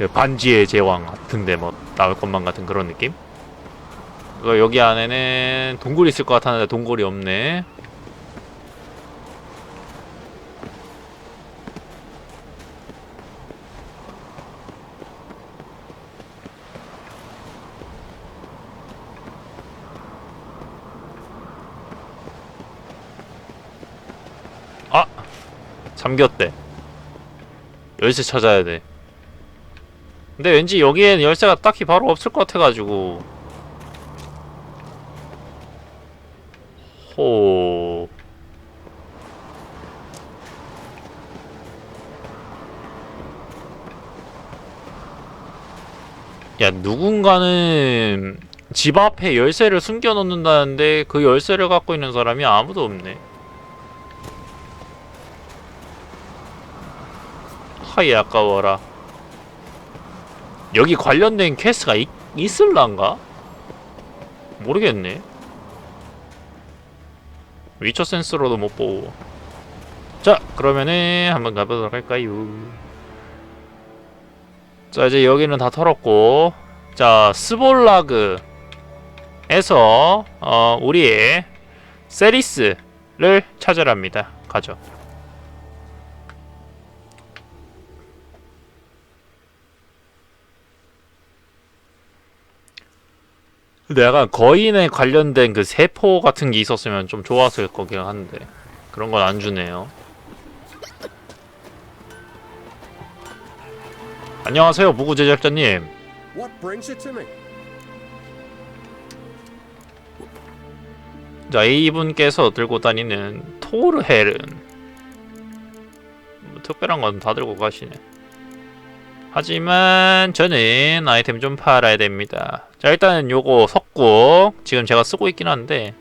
그 반지의 제왕 같은데 뭐 나올 것만 같은 그런 느낌? 여기 안에는 동굴이 있을 것 같았는데 동굴이 없네. 아! 잠겼대. 열쇠 찾아야 돼. 근데 왠지 여기엔 열쇠가 딱히 바로 없을 것 같아가지고. 호. 야, 누군가는 집 앞에 열쇠를 숨겨 놓는다는데 그 열쇠를 갖고 있는 사람이 아무도 없네. 하이 아까워라. 여기 관련된 퀘스트가 있, 있을란가? 모르겠네. 위쳐 센스로도 못 보고. 자, 그러면은 한번 가보도록 할까요? 자, 이제 여기는 다 털었고. 자, 스볼라그에서 어, 우리의 세리스를 찾으랍니다. 가죠. 근데 약간 거인에 관련된 그 세포 같은 게 있었으면 좀 좋았을 거긴 한데 그런 건 안 주네요. 안녕하세요, 무구 제작자님. 자, A분께서 들고 다니는 토르헬은 뭐 특별한 건 다 들고 가시네. 하지만 저는 아이템 좀 팔아야 됩니다. 자, 일단은 요거 석고 지금 제가 쓰고 있긴 한데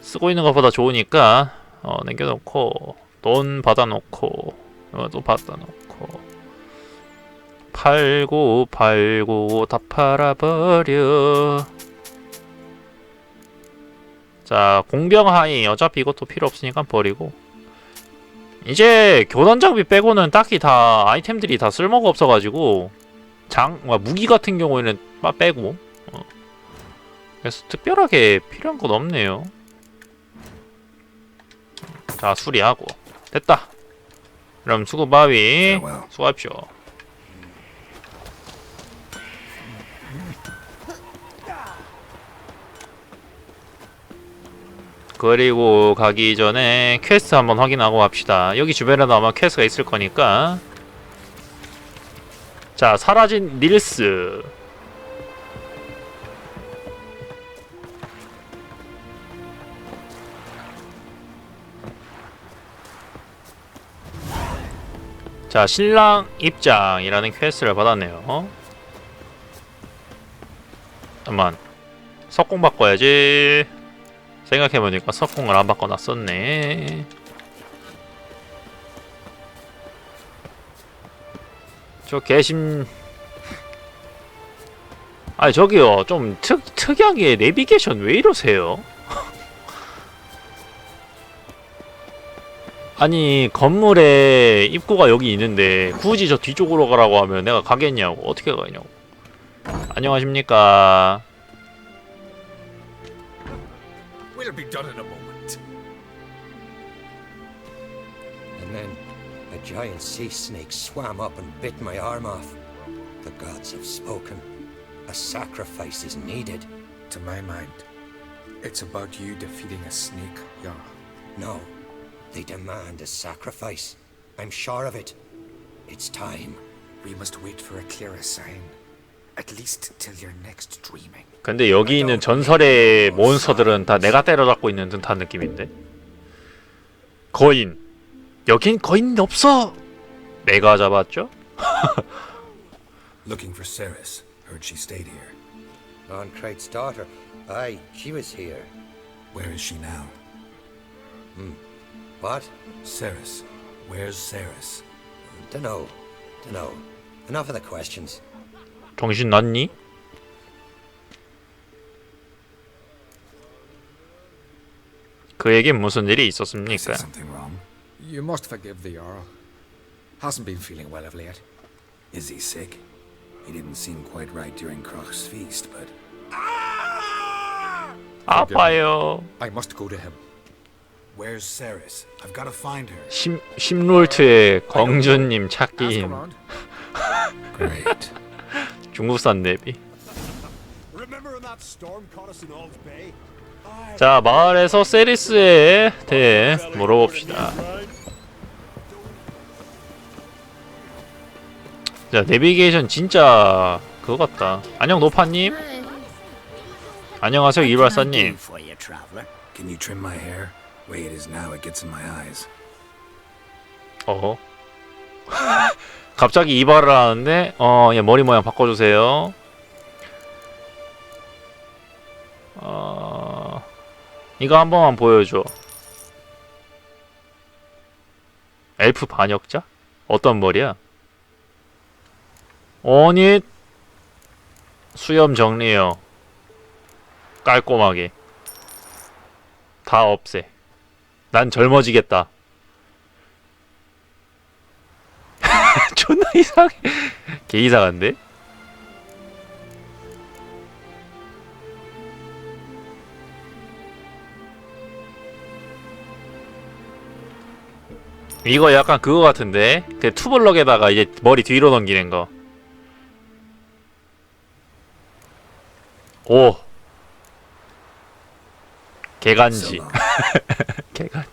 쓰고 있는 것보다 좋으니까 어, 남겨놓고 돈 받아놓고 이것도 받아놓고 팔고 팔고 다 팔아버려. 자, 공병하이 어차피 이것도 필요 없으니까 버리고 이제 교단 장비 빼고는 딱히 다 아이템들이 다 쓸모가 없어가지고 장, 와, 무기 같은 경우에는 빠 빼고 어. 그래서 특별하게 필요한 건 없네요 자 수리하고 됐다 그럼 수고바위 Farewell. 수고하십시오 그리고 가기 전에 퀘스트 한번 확인하고 갑시다. 여기 주변에도 아마 퀘스트가 있을 거니까. 자, 사라진 닐스. 자, 신랑 입장이라는 퀘스트를 받았네요. 잠깐만. 석공 바꿔야지. 생각해보니까 석공을 안 바꿔놨었네. 저 개심. 아니 저기요 좀 특, 특이하게 내비게이션 왜 이러세요? 아니 건물에 입구가 여기 있는데 굳이 저 뒤쪽으로 가라고 하면 내가 가겠냐고 어떻게 가냐고 안녕하십니까 We'll be done in a moment. And then a giant sea snake swam up and bit my arm off. The gods have spoken. A sacrifice is needed. To my mind, it's about you defeating a snake, Jarl. No, they demand a sacrifice. I'm sure of it. It's time. We must wait for a clearer sign. At least till your next dreaming. 근데 여기 있는 전설의 몬스터들은 다 내가 때려잡고 있는 듯한 느낌인데 거인 여긴 거인 없어 내가 잡았죠? Looking for Ceres. Heard she stayed here. Ron Krait's daughter. Aye, she was here. Where is she now? What? Ceres. Where's Ceres? Dunno. Dunno. Enough of the questions. 정신 났니? 그에겐 무슨 일이 I 있었습니까? said something wrong. You must forgive the Jarl. Hasn't been feeling well of late. Is he sick? He didn't seem quite right during Kroch's feast, but 아파요. I must go to him. Where's Ceres? I've got to find her. 심 심롤트의 광준님 Ask 찾기 around. Great. 중국산 내비. Remember when that storm caught us in Ald's Bay? 자 마을에서 세리스에 대해 물어봅시다. 자 내비게이션 진짜 그거 같다. 안녕 노파님. 안녕하세요 이발사님. Can you trim my hair? Way it is now, it gets in my eyes. 어허. 갑자기 이발을 하는데 어, 예, 머리 모양 바꿔주세요. 어, 이거 한 번만 보여줘. 엘프 반역자? 어떤 머리야? 어니 수염 정리요. 깔끔하게. 다 없애. 난 젊어지겠다. 존나 이상해. 개 이상한데? 이거 약간 그거 같은데? 그 투블럭에다가 이제 머리 뒤로 넘기는 거. 오. 개간지. 개간지.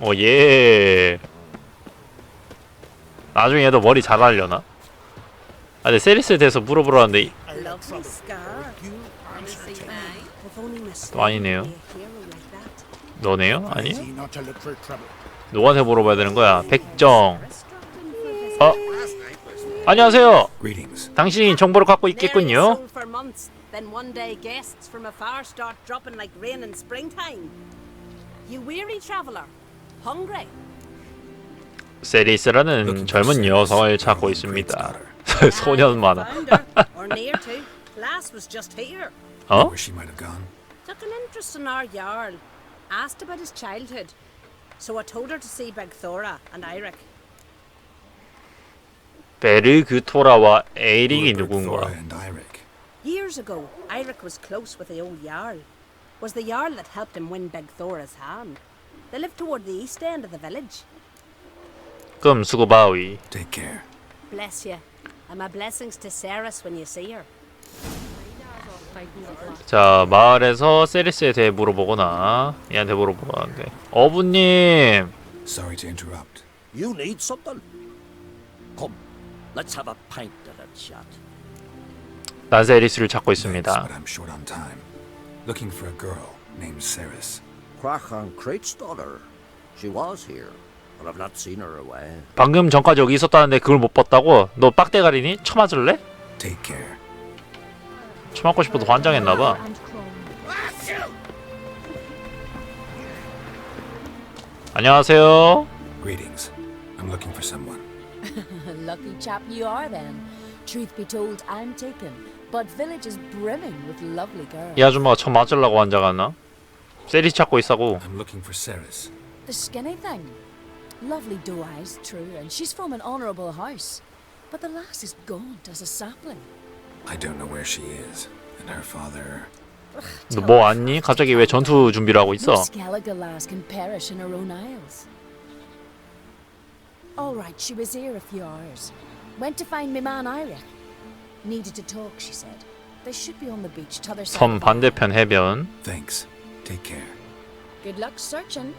오, 예. 나중에 얘도 머리 잘 하려나? 아, 근데 세리스에 대해서 물어보러 왔는데, Lovely Miss 또 아니네요. 너네요? 아니? Easy not to look for trouble. 누구한테 물어봐야 되는 거야? 백정. 어? 안녕하세요. Greetings. 당신이 정보를 갖고 있겠군요. sold for months. Then one day guests from afar start dropping like rain in springtime. You weary traveller, hungry. 세리스라는 Looking for 젊은 Ceres, 여성을 our 찾고 own 있습니다. great 소년 만화. Found her, or near to. Lass was just here. 어? Where she might have gone. Took an interest in our jarl. Asked about his childhood. So I told her to see Begthora and Eirik. 베르그토라와 에릭이 Ulrich, 누군가? Thora, and Eirik. Years ago, Eirik was close with the old Jarl. Was the Jarl that helped him win Beg Thora's hand. They lived toward the east end of the village. 금수고바위. Take care. Bless you. And my blessings to Ceres when you see her. 자 마을에서 세리스에 대해 물어보거나 얘한테 물어보러 왔는데 어부님 Sorry to interrupt. You need something? Come, let's have a pint and a chat. 난 세리스를 찾고 있습니다. but I'm short on time. Looking for a girl named Ceres. Crachan Crate's daughter. She was here, but I've not seen her away. 방금 전까지 여기 있었다는데 그걸 못 봤다고? 너 빡대가리니? 쳐맞을래? Take care. 쳐맞고 싶어도 환장했나 봐. 안녕하세요. Greetings. I'm looking for someone. Lucky chap you are then. Truth be told, I'm taken, but village is brimming with lovely girls. 이 아줌마가 쳐 맞으려고 환장하나? 세리스 찾고 있다고. I'm looking for Ceres. The skinny thing. Lovely doe eyes, true, and she's from an honourable house. But the lass is gaunt as a sapling. I don't know where she is. And her father. 너 뭐 왔니? 갑자기 왜 전투 준비를 하고 No 있어? Skellige lass can perish in her own isles. All right, she was here a few hours. Went to find me man Eirik. Needed to talk, she said. They should be on the beach t'other side. 섬 of the 반대편 해변. Thanks. Take care. Good luck searching.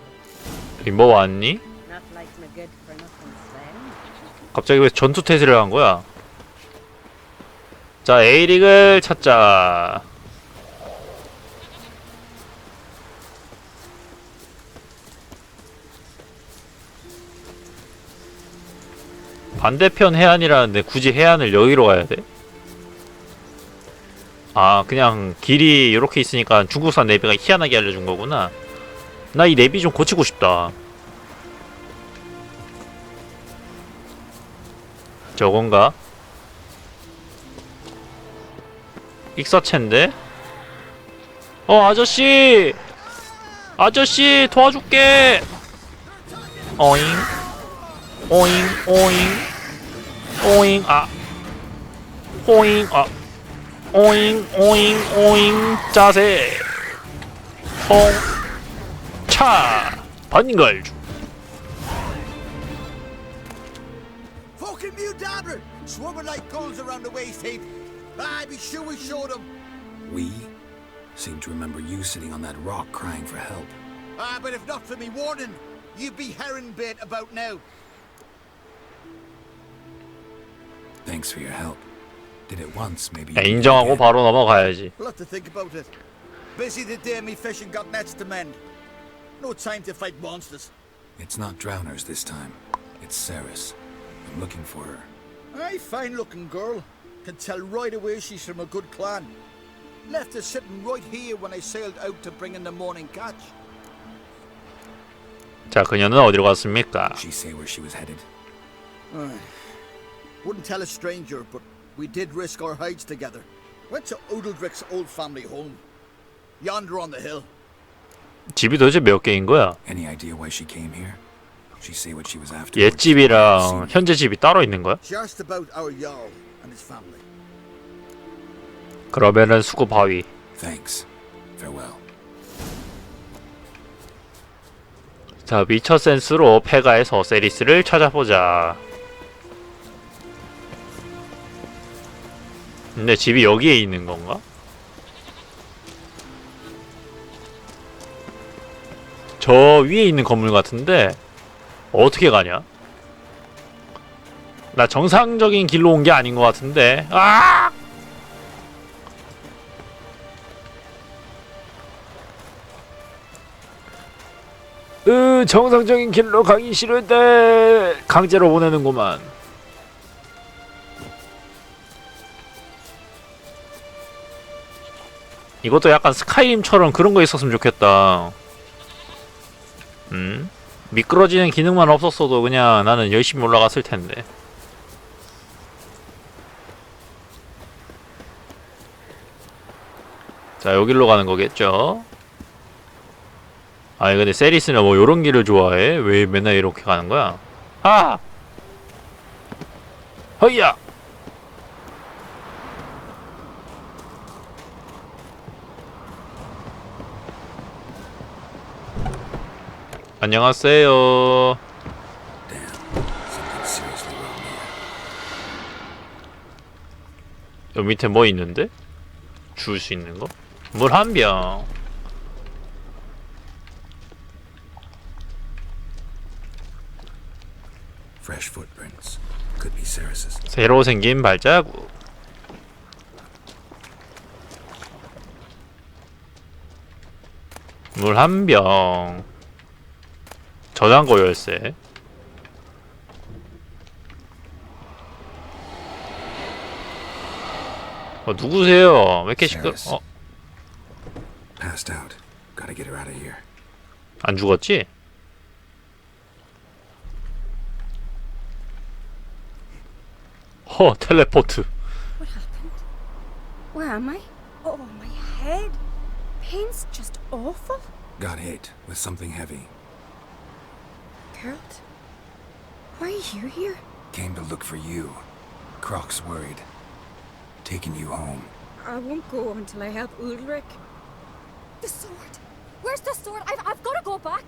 여기 뭐 왔니? Not like my good for nothing slave. 갑자기 왜 전투 태세를 한 거야? 자, 에이릭을 찾자. 반대편 해안이라는데 굳이 해안을 여기로 가야 돼? 아, 그냥 길이 이렇게 있으니까 중국산 내비가 희한하게 알려준 거구나. 나 이 내비 좀 고치고 싶다. 저건가? 익사체인데? 어 아저씨! 아저씨 도와줄게! 어잉? 오잉 오잉 오잉 아 오잉 아 오잉 오잉 오잉 자세 홍차 번걸주 Fucking mute dabbler! Swarming like gulls around the waist heap. I be sure we showed them. We seem to remember you sitting on that rock crying for help. Ah, but if not for me warning, you'd be herring bait about now. Thanks for your help. Did it once, maybe. 야, you can do it 인정하고 again. 바로 넘어가야지 We'll have to think about it. Busy the day me fishing got nets to mend. No time to fight monsters. It's not drowners this time. It's Ceres. I'm looking for her. Aye, fine looking girl. Can tell right away she's from a good clan. Left her sitting right here when I sailed out to bring in the morning catch. 자 그녀는 어디로 갔습니까 She say where she was headed? Aye. Wouldn't tell a stranger, but we did risk our hides together. Went to Odeldrick's old family home. Yonder on the hill. 집이 도대체 몇 개인 거야 Any idea why she came here? She say what she was after. 옛 집이랑 현재 집이 따로 있는 거야 She asked about our Jarl and his family. 그러면은 수고 바위 Thanks. Farewell. 자 위쳐 센스로 페가에서 세리스를 찾아보자 근데 집이 여기에 있는 건가? 저 위에 있는 건물 같은데 어떻게 가냐? 나 정상적인 길로 온 게 아닌 것 같은데 아! 으 정상적인 길로 가기 싫은데 강제로 보내는구만 이것도 약간 스카이림처럼 그런 거 있었으면 좋겠다 음? 미끄러지는 기능만 없었어도 그냥 나는 열심히 올라갔을 텐데 자 여기로 가는 거겠죠 아니 근데 세리스는 뭐 요런 길을 좋아해? 왜 맨날 이렇게 가는 거야? 아! 허이야! 안녕하세요. 여기 밑에 뭐 있는데? 줄 수 있는 거? 물 한 병. 새로 생긴 발자국. 물 한 병. 저장고 열쇠. 어, 누구세요? 왜 이렇게 시끄러? 어, Passed out. Gotta get her out of here. 안 죽었지? 허, 텔레포트. What happened? Where am I? Oh, my head. Pain's just awful. Got hit with something heavy. Geralt, why are you here? Came to look for you. Croc's worried. Taking you home. I won't go until I help Ulrich. The sword! Where's the sword? I've, I've got to go back!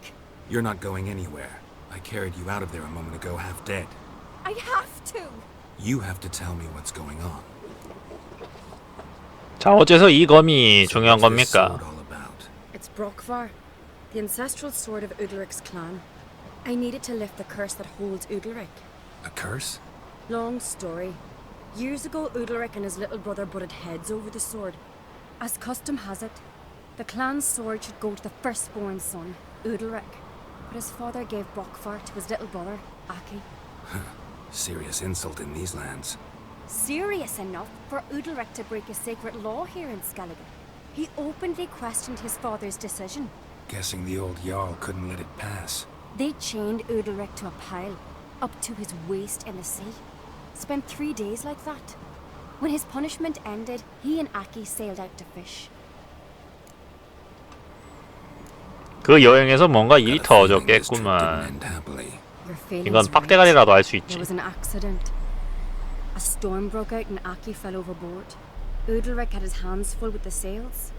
You're not going anywhere. I carried you out of there a moment ago half dead. I have to! You have to tell me what's going on. 자, 어째서 이 검이 중요한 What's this 겁니까? sword all about? It's Brokvar, the ancestral sword of Udalric's clan. I needed to lift the curse that holds Udalric. A curse? Long story. Years ago, Udalric and his little brother butted heads over the sword. As custom has it, the clan's sword should go to the firstborn son, Udalric. But his father gave Brokvar to his little brother, Aki. Serious insult in these lands. Serious enough for Udalric to break a sacred law here in Skellige. He openly questioned his father's decision. Guessing the old Jarl couldn't let it pass. They chained Udalric to a pile, up to his waist in the sea. Spent three days like that. When his punishment ended, he and Aki sailed out to fish. 그 여행에서 뭔가 일이 Got a feeling this trip didn't 터졌겠구만. end happily. Your feelings 이건 right. 빡대가리라도 알 수 There 있지. was an accident. A storm broke out and Aki fell overboard. Udalric had his hands full with the sails.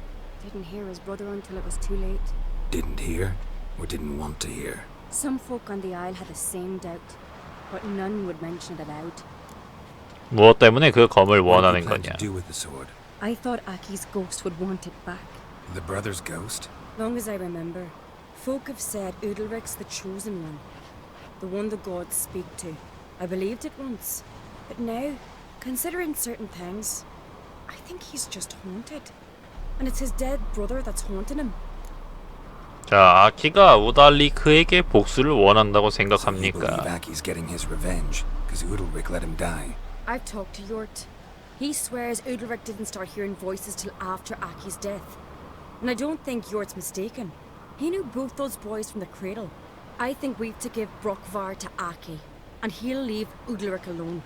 Didn't hear his brother until it was too late. Didn't hear, or didn't want to hear. Some folk on the isle had the same doubt, but none would mention it aloud. 무엇 때문에 그 검을 What 원하는 did you plan 거냐? to do with the sword? I thought Aki's ghost would want it back. The brother's ghost? Long as I remember, folk have said Udalric's the chosen one, the one the gods speak to. I believed it once, but now, considering certain things, I think he's just haunted. And it's his dead brother that's haunting him. 자, 아키가 우달리크에게 복수를 원한다고 So you believe 생각합니까? Aki's getting his revenge, because Udalric let him die. I've talked to Yort. He swears Udalric didn't start hearing voices till after Aki's death. And I don't think Yort's mistaken. He knew both those boys from the cradle. I think we've to give Brockvar to Aki, and he'll leave Udalric alone.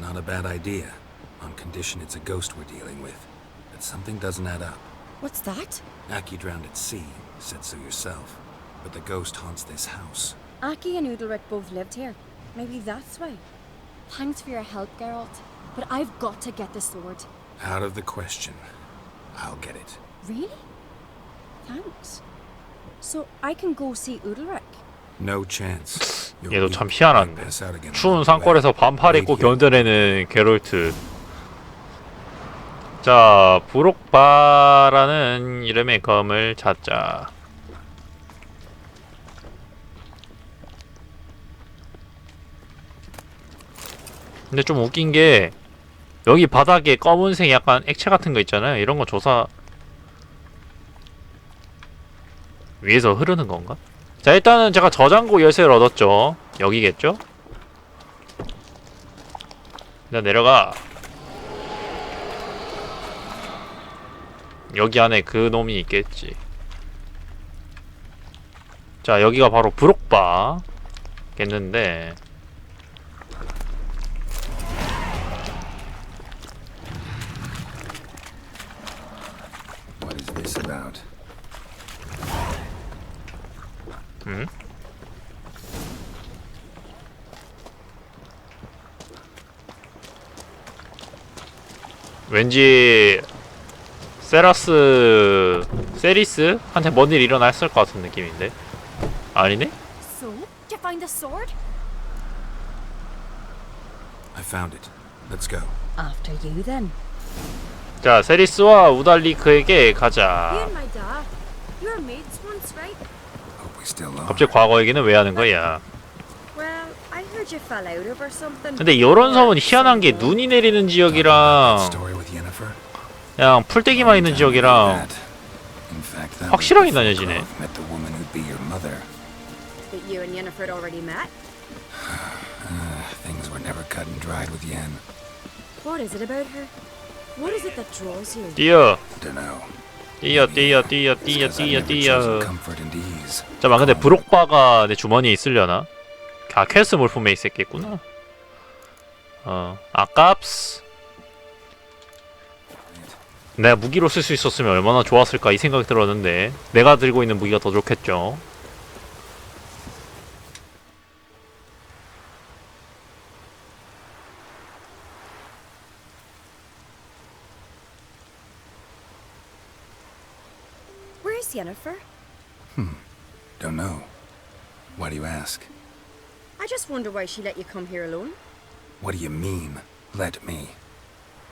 Not a bad idea, on condition it's a ghost we're dealing with. But something doesn't add up. What's that? Aki drowned at sea, you said so yourself. But the ghost haunts this house. Aki and Udalric both lived here. Maybe that's why. Thanks for your help, Geralt. But I've got to get the sword. Out of the question. I'll get it. Really? Thanks. So I can go see Udalric? No chance. You'll 얘도 weak 참 and 희한한데. pass out again 추운 along the way. 산골에서 반팔 입고 Wait here. 견뎌내는 게롤트. 자, 부록바라는 이름의 검을 찾자. 근데 좀 웃긴 게 여기 바닥에 검은색 약간 액체 같은 거 있잖아요. 이런 거 조사 위에서 흐르는 건가? 자, 일단은 제가 저장고 열쇠를 얻었죠. 여기겠죠? 일단 내려가. 여기 안에 그 놈이 있겠지. 자, 여기가 바로 브록바. 겠는데. What is this about? 음? 왠지 세라스 세리스한테 뭔 일 일어났을 것 같은 느낌인데 아니네? So, did you find the sword? I found it. Let's go. After you then. 자 세리스와 우달리크에게 You 가자 and my dad. You were mates once, right? Hope we still are. 갑자기 과거 얘기는 왜 하는 거야 Well, I heard you fell out over something. 근데 이런 섬은 희한한 게. 눈이 내리는 지역이랑 story with Yennefer? 그냥 풀떼기만 있는 지역이랑 확실하게 나뉘어지네. That you and Yennefer already met? Things were never cut and dried with Yen. What is it about her? What is it that draws you? 뛰어 Dunno. 뛰어 뛰어 뛰어 뛰어 뛰어 chosen 뛰어 comfort and ease. 잠깐만 근데 브록바가 내 주머니에 있으려나? 아 퀘스트 물품에 있었겠구나 어 아깝스 내가 무기로 쓸 수 있었으면 얼마나 좋았을까 이 생각이 들었는데 내가 들고 있는 무기가 더 좋겠죠 Yennefer? Don't know. Why do you ask? I just wonder why she let you come here alone. What do you mean, let me?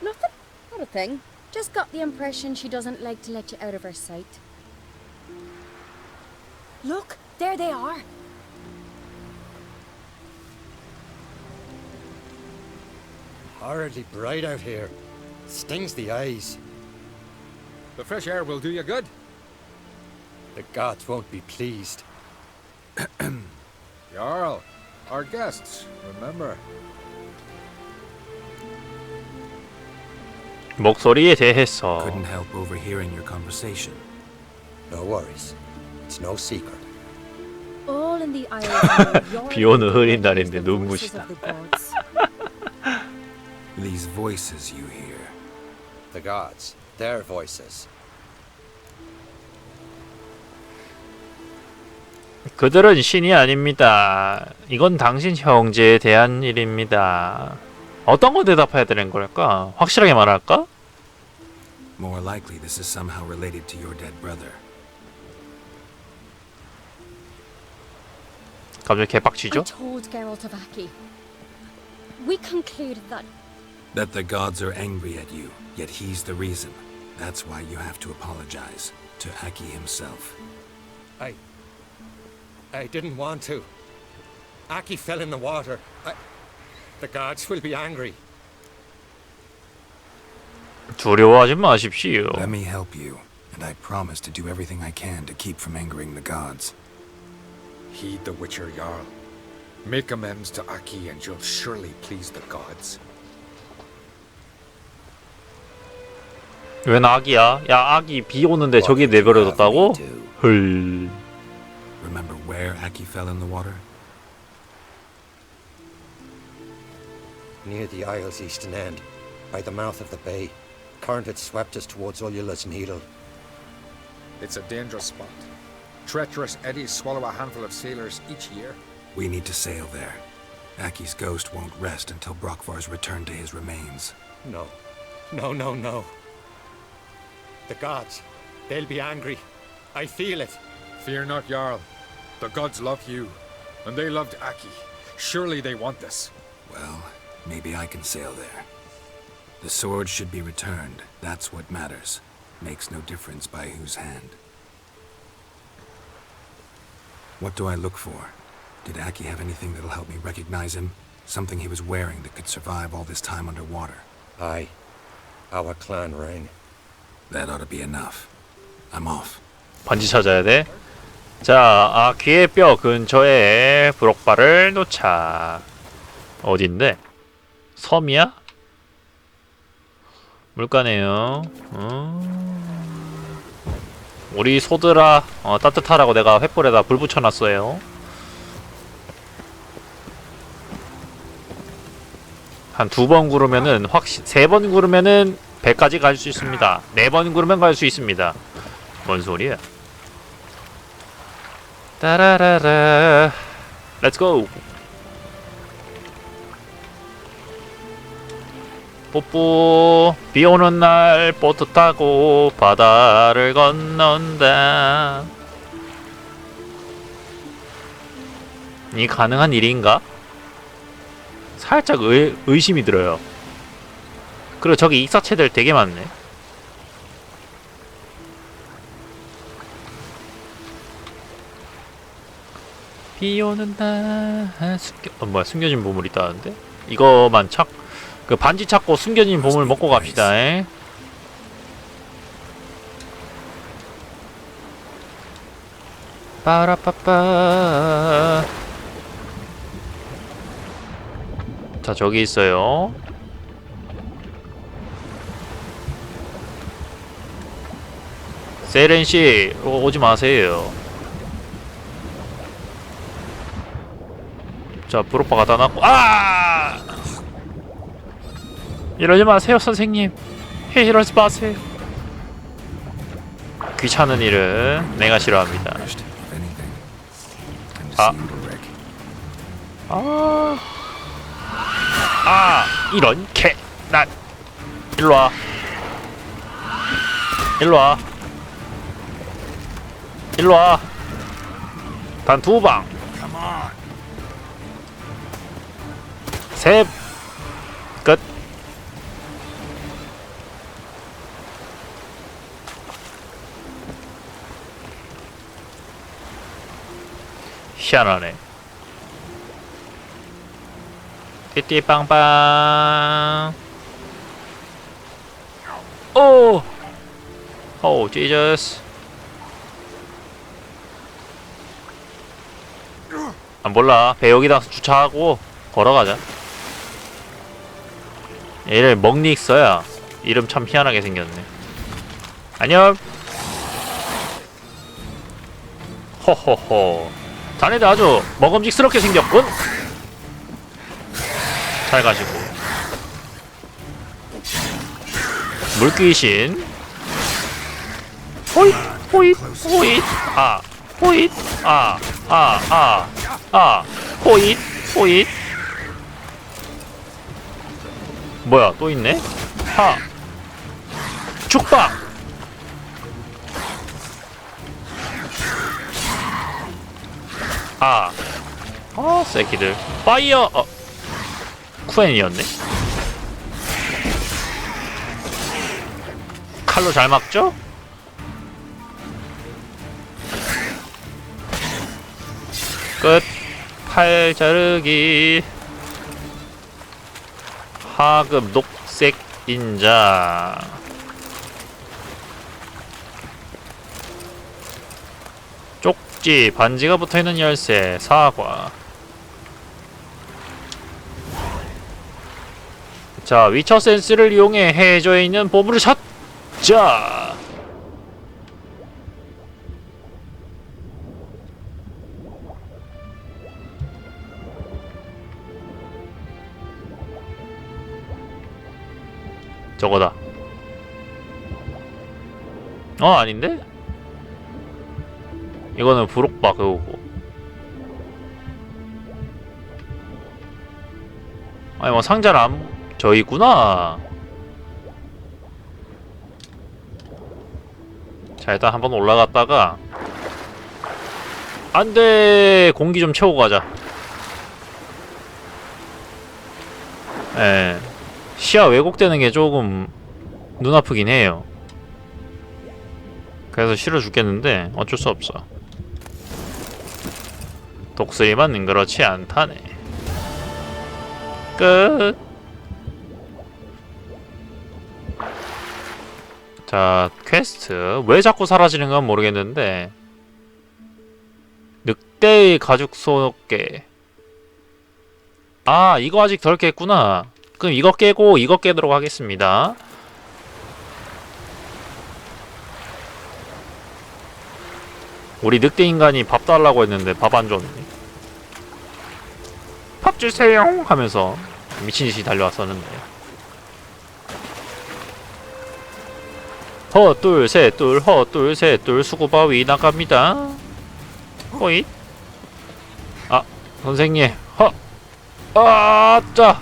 Nothing. Not a thing. Just got the impression she doesn't like to let you out of her sight. Look, there they are. Horridly bright out here. Stings the eyes. The fresh air will do you good. The gods won't be pleased. Jarl, our guests, remember. 목소리에 대해서 Couldn't help overhearing your conversation. No worries. It's no secret. All in the isle. 비 오는 흐린 날인데 눈부시다. These voices you hear. The gods, their voices. 그들은 신이 아닙니다. 이건 당신 형제에 대한 일입니다. 어떤 거 대답해야 되는 걸까? 확실하게 말할까? More likely, this is somehow related to your dead brother. 갑자기 I 개빡치죠? told Geralt of Aki. We concluded that That the gods are angry at you, yet he's the reason. That's why you have to apologize to Aki himself. I. I didn't want to. Aki fell in the water. I. The gods will be angry. 두려워하지 마십시오. Let me help you, and I promise to do everything I can to keep from angering the gods. Heed the Witcher Jarl. Make amends to Aki and you'll surely please the gods. 웬 악이야? 야 악이 비 오는데 저기 What would you have 내버려뒀다고? me do? 헐. Remember where Aki fell in the water? Near the Isle's eastern end, by the mouth of the bay. Current had swept us towards Ullula's Needle. It's a dangerous spot. Treacherous eddies swallow a handful of sailors each year. We need to sail there. Aki's ghost won't rest until Brokvar's returned to his remains. No. No, no, no. The gods. They'll be angry. I feel it. Fear not, Jarl. The gods love you, and they loved Aki. Surely they want this. Well, maybe I can sail there. The sword should be returned. That's what matters. Makes no difference by whose hand. What do I look for? Did Aki have anything that'll help me recognize him? Something he was wearing that could survive all this time underwater? Aye. Our clan ring. That ought to be enough. I'm off. 반지 찾아야 돼. 자, 아 귀의 뼈 근처에 브록바를 놓자. 어딘데? 섬이야? 물가네요. 음. 우리 소들아 어, 따뜻하라고 내가 횃불에다 불 붙여놨어요. 한 두 번 구르면은 확실 세 번 구르면은 배까지 갈 수 있습니다. 네 번 구르면 갈 수 있습니다. 뭔 소리야? 따라라라. Go. 뽀뽀 비 오는 날 보트 타고 바다를 건넌다. 이 가능한 일인가? 살짝 의, 의심이 들어요. 그리고 저기 익사체들 되게 많네. 비 오는 날 숨겨 어, 뭐야 숨겨진 보물 있다는데 이거만 착 그 반지 찾고 숨겨진 보물 먹고 갑시다. 에? 빠라빠빠 자 저기 있어요. 세렌 씨 오- 오지 마세요. 자, 브로파 갖다 놨고, 아! 이러지 마세요, 선생님. 해, 이러지 마세요. 귀찮은 일은 내가 싫어합니다. Udalric. 아, 아, 이런 개, 나, 일로 와, 일로 와, 일로 와. 단 두 방. 셋, 희한하네. 띠띠빵빵. 오! 오, 지저스. 아, 몰라. 배 여기다 주차하고 걸어가자. 얘를 먹닉 써야 이름 참 희한하게 생겼네. 안녕. 호호호. 자네들 아주 먹음직스럽게 생겼군. 잘 가시고. 물귀신. 호잇, 호잇, 호잇, 아, 호잇, 아. 아, 아, 아, 호잇, 호잇. 뭐야, 또 있네? 하. 축박! 아. 어, 새끼들. 파이어! 어. 쿠엔이었네? 칼로 잘 막죠? 끝. 팔 자르기. 하급 녹색 인자. 쪽지 반지가 붙어있는 열쇠 사과. 자 위쳐 센스를 이용해 해저에 있는 보물을 찾자. 저거다. 어 아닌데? 이거는 부록바 그거고. 아니 뭐 상자를 안, 저 있구나. 자 일단 한번 올라갔다가 안돼 공기 좀 채우고 가자. 예. 시야 왜곡되는 게 조금 눈 아프긴 해요. 그래서 싫어 죽겠는데 어쩔 수 없어. 독수리만 능그렇지 않다네. 끝. 자, 퀘스트. 왜 자꾸 사라지는 건 모르겠는데. 늑대의 가죽 속에. 아, 이거 아직 덜 깼구나. 그럼 이거 깨고 이거 깨도록 하겠습니다. 우리 늑대 인간이 밥 달라고 했는데 밥 안 줬네. 밥 주세요 하면서 미친 듯이 달려왔었는데. 허 둘 셋 둘 허 둘 셋 둘 수고바위 나갑니다. 호잇. 아 선생님 허. 아 짜.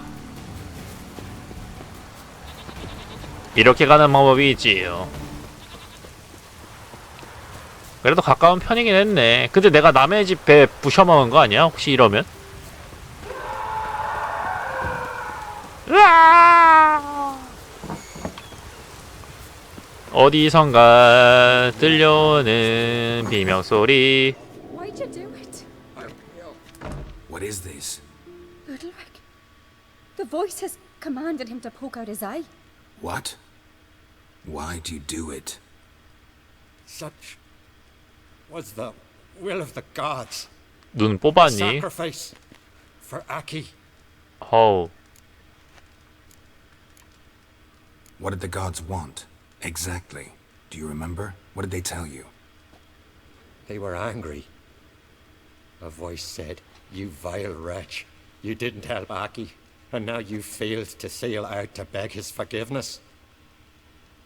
이렇게 가는 방법이 있지요. 그래도 가까운 편이긴 했네. 근데 내가 남의 집 배 부셔먹은 거 아니야? 혹시 이러면? 으아! 어디선가 들려오는 비명 소리. Why'd you do it? What is this? Udalric. The voice has commanded him to poke out his eye. What? Why do you do it? Such was the will of the gods. 눈 뽑았니? Sacrifice for Aki. 허우. What did the gods want? Exactly. Do you remember? What did they tell you? They were angry. A voice said, You vile wretch, you didn't help Aki, and now you failed to sail out to beg his forgiveness.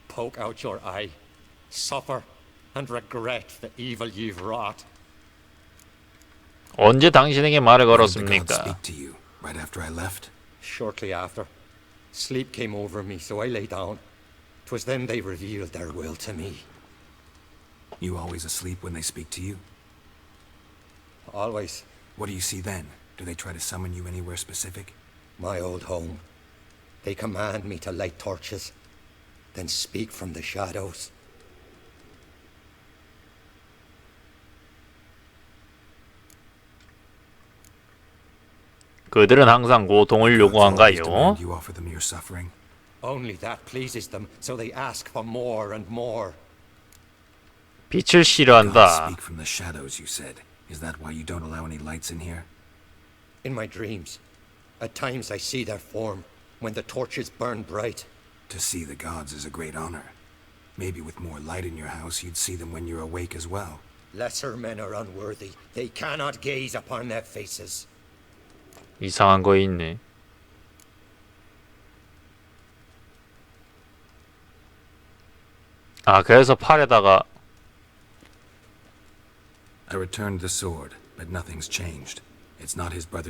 Poke out your eye, suffer, and regret the evil you've wrought. 언제 당신에게 말을 When did the gods 걸었습니까? speak to you? Right after I left? Shortly after, sleep came over me, so I lay down. 'Twas then they revealed their will to me. You always asleep when they speak to you? Always What do you see then? Do they try to summon you anywhere specific? my old home. They command me to light torches, then speak from the shadows. 그들은 항상 고통을 Gods always 요구한가요? demand You offer them your suffering? Only that pleases them, so they ask for more and more. 빛을 Gods 싫어한다. speak from the shadows, you said. Is that why you don't allow any lights in here? In my dreams, at times I see their form when the torches burn bright. To see the gods is a great honor. Maybe with more light in your house, you'd see them when you're awake as well. Lesser men are unworthy. They cannot gaze upon their faces. 이상한 거 있네. 아 그래서 팔에다가 I returned the sword, But nothing's changed. It's not his brother's